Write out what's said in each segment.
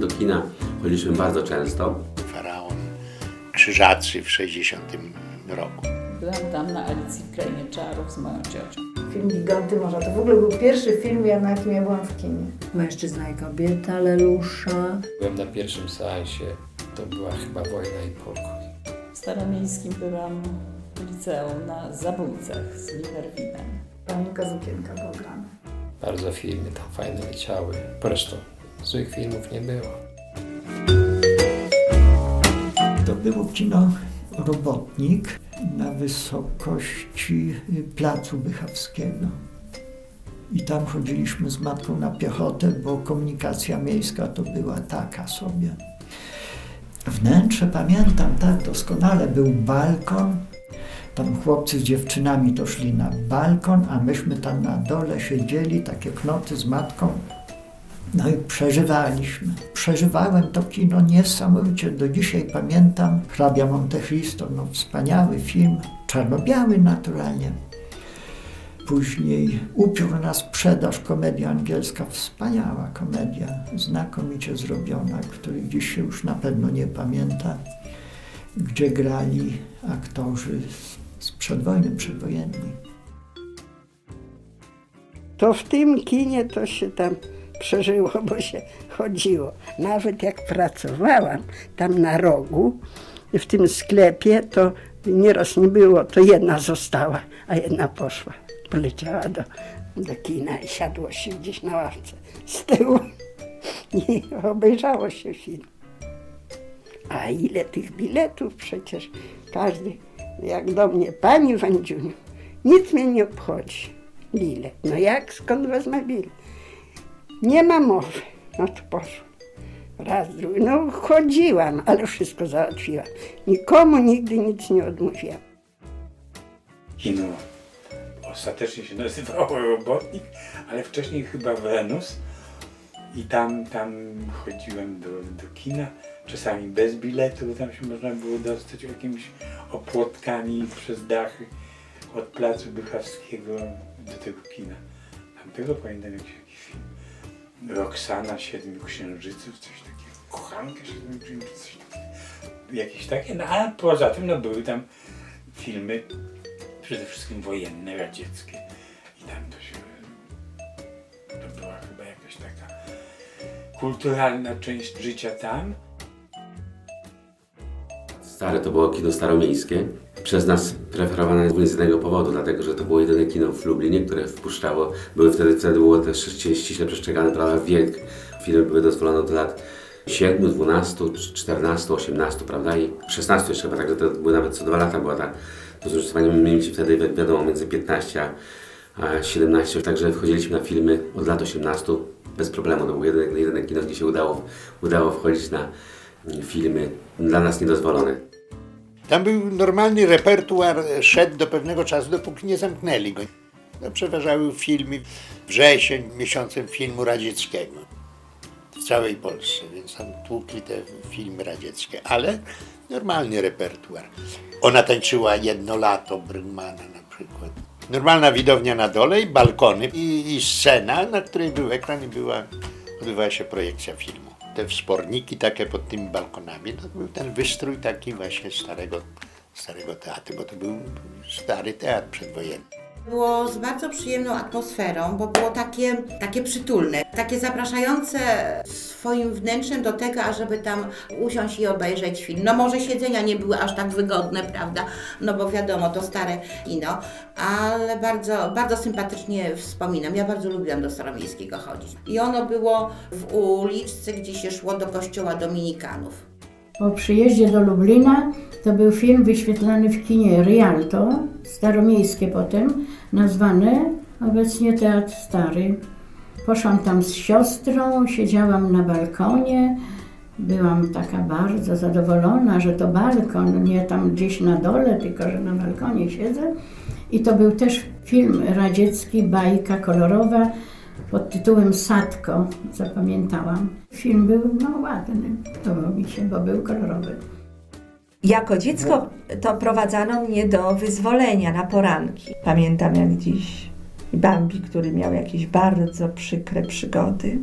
Do kina chodziliśmy bardzo często. Faraon Krzyżacy w 60 roku. Byłam tam na Alicji w Krainie Czarów z moją ciocią. Film Giganty Morza. To w ogóle był pierwszy film, ja- na jakim ja byłam w kinie. Mężczyzna i kobieta, Lelusza. Byłem na pierwszym seansie, to była chyba wojna i pokój. W Staromiejskim byłam w liceum na Zabójcach z Liverwinem. Panienka z okienka Bogdana. Bardzo filmy tam fajne leciały. Zresztą złych filmów nie było. To było kino Robotnik na wysokości Placu Bychawskiego. I tam chodziliśmy z matką na piechotę, bo komunikacja miejska to była taka sobie. Wnętrze pamiętam tak doskonale. Był balkon. Tam chłopcy z dziewczynami to szli na balkon, a myśmy tam na dole siedzieli, takie knoty z matką. No i przeżywaliśmy. Przeżywałem to kino niesamowicie. Do dzisiaj pamiętam Hrabia Monte Cristo, no wspaniały film, czarno-biały naturalnie. Później Upiór na sprzedaż, komedia angielska, wspaniała komedia, znakomicie zrobiona, której dziś się już na pewno nie pamięta, gdzie grali aktorzy z, przedwojny, przedwojenni. To w tym kinie to się tam przeżyło, bo się chodziło. Nawet jak pracowałam tam na rogu, w tym sklepie, to nieraz nie było, to jedna została, a jedna poszła. Poleciała do, do kina i siadło się gdzieś na ławce z tyłu i obejrzało się film. A ile tych biletów przecież każdy, jak do mnie, pani Wandziuniu, nic mnie nie obchodzi. Bilet. No jak, skąd wezmę bilet? Nie ma mowy. No to poszło. Raz, drugi. No chodziłam, ale wszystko załatwiłam. Nikomu nigdy nic nie odmówiłam. kino ostatecznie się nazywało Robotnik, ale wcześniej chyba Wenus. I tam, tam chodziłem do, do kina, czasami bez biletu, bo tam się można było dostać jakimiś opłotkami przez dachy od placu Bychawskiego do tego kina. Tamtego pamiętam jakiś film. Roxana Siedmiu Księżyców, coś takiego. Kochanka Siedmiu Księżyców, coś takiego. Jakieś takie, no a poza tym no, były tam filmy przede wszystkim wojenne, radzieckie. I tam to się. To była chyba jakaś taka kulturalna część życia tam. Stare to było kino staromiejskie. Przez nas preferowane z jednego powodu, dlatego że to było jedyne kino w Lublinie, które wpuszczało. Były wtedy, wtedy było też ści- ściśle przestrzegane prawa wiek. Filmy były dozwolone od lat 7, 12, 14, 18, prawda? I 16 jeszcze chyba, także to były nawet co dwa lata była ta to zróżnicowanie mieli wtedy wi- wiadomo między 15 a a 17, także wchodziliśmy na filmy od lat 18 bez problemu. To było jedyne, jedyne kino, gdzie się udało, udało wchodzić na mm, filmy dla nas niedozwolone. Tam był normalny repertuar, e, szedł do pewnego czasu, dopóki nie zamknęli go. No, przeważały filmy, wrzesień, miesiącem filmu radzieckiego w całej Polsce, więc tam tłukli te filmy radzieckie, ale normalny repertuar. Ona tańczyła jedno lato Brygmana na przykład. Normalna widownia na dole i balkony i, i scena, na której był ekran i była, odbywała się projekcja filmu. Te wsporniki takie pod tymi balkonami, to był ten wystrój taki właśnie starego, starego teatru, bo to był stary teatr przedwojenny. Było z bardzo przyjemną atmosferą, bo było takie, takie przytulne, takie zapraszające swoim wnętrzem do tego, ażeby tam usiąść i obejrzeć film. No może siedzenia nie były aż tak wygodne, prawda? No bo wiadomo, to stare kino, ale bardzo, bardzo sympatycznie wspominam. Ja bardzo lubiłam do Staromiejskiego chodzić. I ono było w uliczce, gdzie się szło do kościoła Dominikanów. Po przyjeździe do Lublina to był film wyświetlany w kinie Rialto, staromiejskie potem, nazwany obecnie Teatr Stary. Poszłam tam z siostrą, siedziałam na balkonie. Byłam taka bardzo zadowolona, że to balkon, nie tam gdzieś na dole, tylko że na balkonie siedzę. I to był też film radziecki, bajka kolorowa pod tytułem Sadko, zapamiętałam. Film był no, ładny, podobał mi się, bo był kolorowy. Jako dziecko to prowadzano mnie do wyzwolenia na poranki. Pamiętam jak dziś Bambi, który miał jakieś bardzo przykre przygody,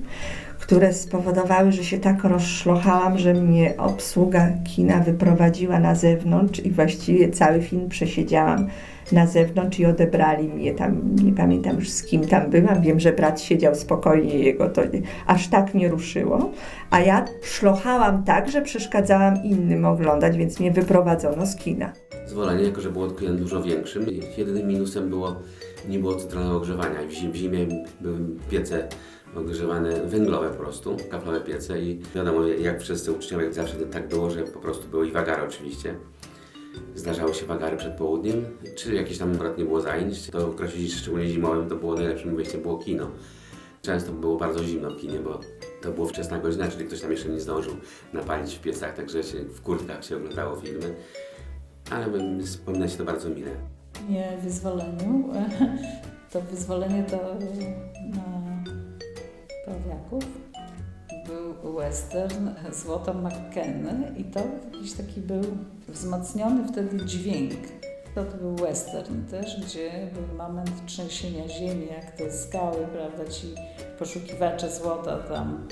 które spowodowały, że się tak rozszlochałam, że mnie obsługa kina wyprowadziła na zewnątrz i właściwie cały film przesiedziałam na zewnątrz i odebrali mnie tam, nie pamiętam już z kim tam byłam, wiem, że brat siedział spokojnie, jego to nie, aż tak nie ruszyło, a ja szlochałam tak, że przeszkadzałam innym oglądać, więc mnie wyprowadzono z kina. Zwolenie, jako że było kinem dużo większym, jedynym minusem było, nie było centralnego ogrzewania. W zim- w zimie były piece ogrzewane węglowe po prostu, kaflowe piece i wiadomo, jak wszyscy uczniowie, jak zawsze tak było, że po prostu były i wagary oczywiście. Zdarzały się wagary przed południem, czy jakieś tam akurat nie było zajęć, to w okresie szczególnie zimowym to było najlepszym wyjściem było kino. Często było bardzo zimno w kinie, bo to było wczesna godzina, czyli ktoś tam jeszcze nie zdążył napalić w piecach, także się w kurtkach się oglądało filmy. Ale bym- wspomina się to bardzo mile. Nie wyzwoleniu. To wyzwolenie to na prawiaków. Był western Złoto McKenny i to jakiś taki był wzmocniony wtedy dźwięk. To, to był western też, gdzie był moment trzęsienia ziemi, jak te skały, prawda, ci poszukiwacze złota tam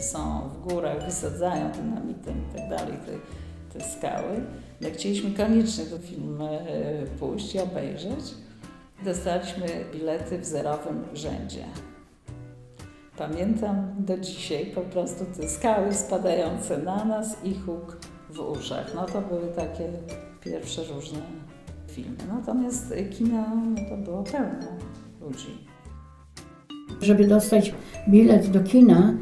są w górach, wysadzają dynamitem i tak dalej te, te skały. My chcieliśmy koniecznie ten film e, pójść i obejrzeć. Dostaliśmy bilety w zerowym rzędzie. Pamiętam do dzisiaj po prostu te skały spadające na nas i huk w uszach. No to były takie pierwsze różne filmy. Natomiast kino no to było pełne ludzi. Żeby dostać bilet do kina,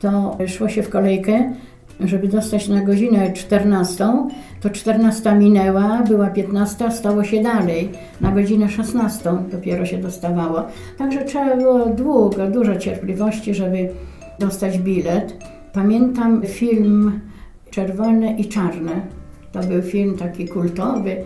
to szło się w kolejkę, żeby dostać na godzinę 14, to 14 minęła, była 15, stało się dalej. Na godzinę 16 dopiero się dostawało. Także trzeba było długo, dużo cierpliwości, żeby dostać bilet. Pamiętam film Czerwone i Czarne. To był film taki kultowy.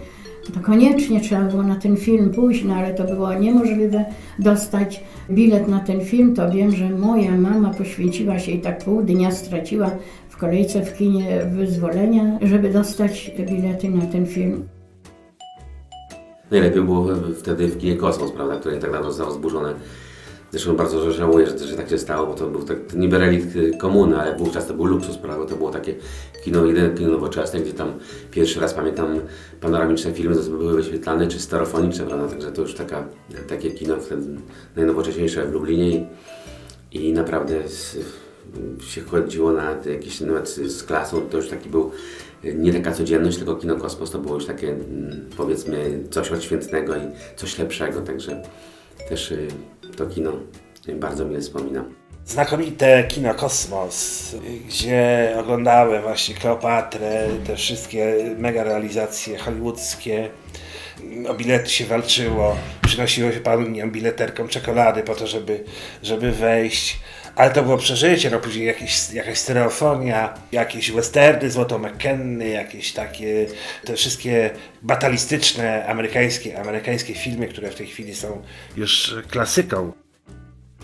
To koniecznie trzeba było na ten film pójść, no ale to było niemożliwe dostać bilet na ten film. To wiem, że moja mama poświęciła się i tak pół dnia straciła kolejce w kinie wyzwolenia, żeby dostać te bilety na ten film. Najlepiej było wtedy w kinie Kosmos, prawda, które nie tak dawno zostało zburzone. Zresztą bardzo żałuję, że, że tak się stało, bo to był tak, to niby relikt y, komuny, ale wówczas to był luksus, prawda, to było takie kino, jedyne kino nowoczesne, gdzie tam pierwszy raz pamiętam panoramiczne filmy były wyświetlane, czy stereofoniczne, prawda, także to już taka, takie kino najnowocześniejsze w Lublinie i, naprawdę się chodziło na jakieś nawet z klasą, to już taki był y, nie taka codzienność, tylko kino Kosmos to było już takie mm, powiedzmy coś odświętnego i coś lepszego, także też y, to kino bardzo mi wspominam. Znakomite kino Kosmos, gdzie oglądałem właśnie Kleopatrę, te wszystkie mega realizacje hollywoodzkie. O bilety się walczyło, przynosiło się paniom bileterkom czekolady po to, żeby, żeby wejść. Ale to było przeżycie, no później jakieś, jakaś stereofonia, jakieś westerny, Złoto McKenny, jakieś takie, te wszystkie batalistyczne amerykańskie, amerykańskie filmy, które w tej chwili są już klasyką.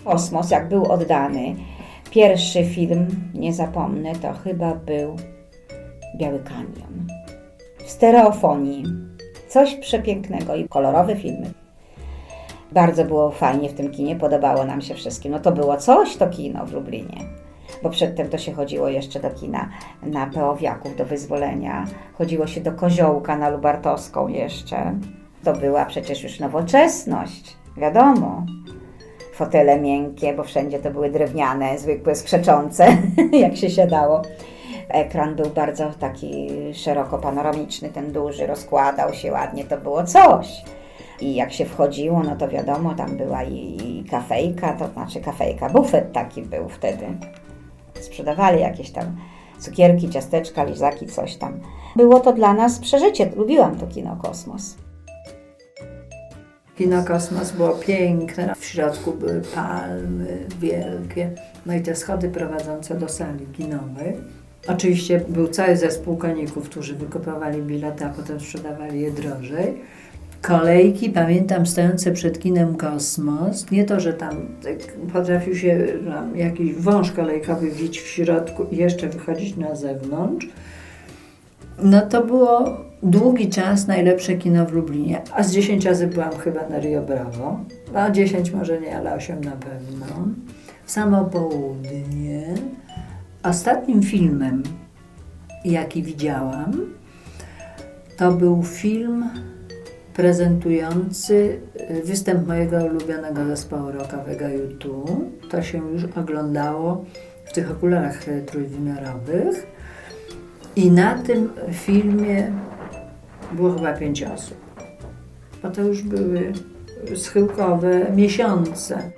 Kosmos, jak był oddany, pierwszy film, nie zapomnę, to chyba był Biały Kanion. W stereofonii. Coś przepięknego i kolorowe filmy. Bardzo było fajnie w tym kinie, podobało nam się wszystkim. No to było coś, to kino w Lublinie. Bo przedtem to się chodziło jeszcze do kina na Peowiaków, do Wyzwolenia. Chodziło się do Koziołka na Lubartowską jeszcze. To była przecież już nowoczesność, wiadomo fotele miękkie, bo wszędzie to były drewniane, zwykłe, skrzeczące, jak się siadało. Ekran był bardzo taki szeroko panoramiczny, ten duży, rozkładał się ładnie, to było coś. I jak się wchodziło, no to wiadomo, tam była i, i kafejka, to znaczy kafejka, bufet taki był wtedy. Sprzedawali jakieś tam cukierki, ciasteczka, lizaki, coś tam. Było to dla nas przeżycie, lubiłam to kino Kosmos. Kino Kosmos było piękne. W środku były palmy wielkie. No i te schody prowadzące do sali kinowej. Oczywiście był cały zespół koników, którzy wykupowali bilety, a potem sprzedawali je drożej. Kolejki, pamiętam, stojące przed kinem Kosmos. Nie to, że tam tak potrafił się tam jakiś wąż kolejkowy widzieć w środku i jeszcze wychodzić na zewnątrz. No to było długi czas najlepsze kino w Lublinie. A z 10 razy byłam chyba na Rio Bravo. No 10 może nie, ale 8 na pewno. w samo południe. Ostatnim filmem, jaki widziałam, to był film prezentujący występ mojego ulubionego zespołu rockowego U2. To się już oglądało w tych okularach trójwymiarowych. I na tym filmie było chyba pięć osób. Bo to już były schyłkowe miesiące.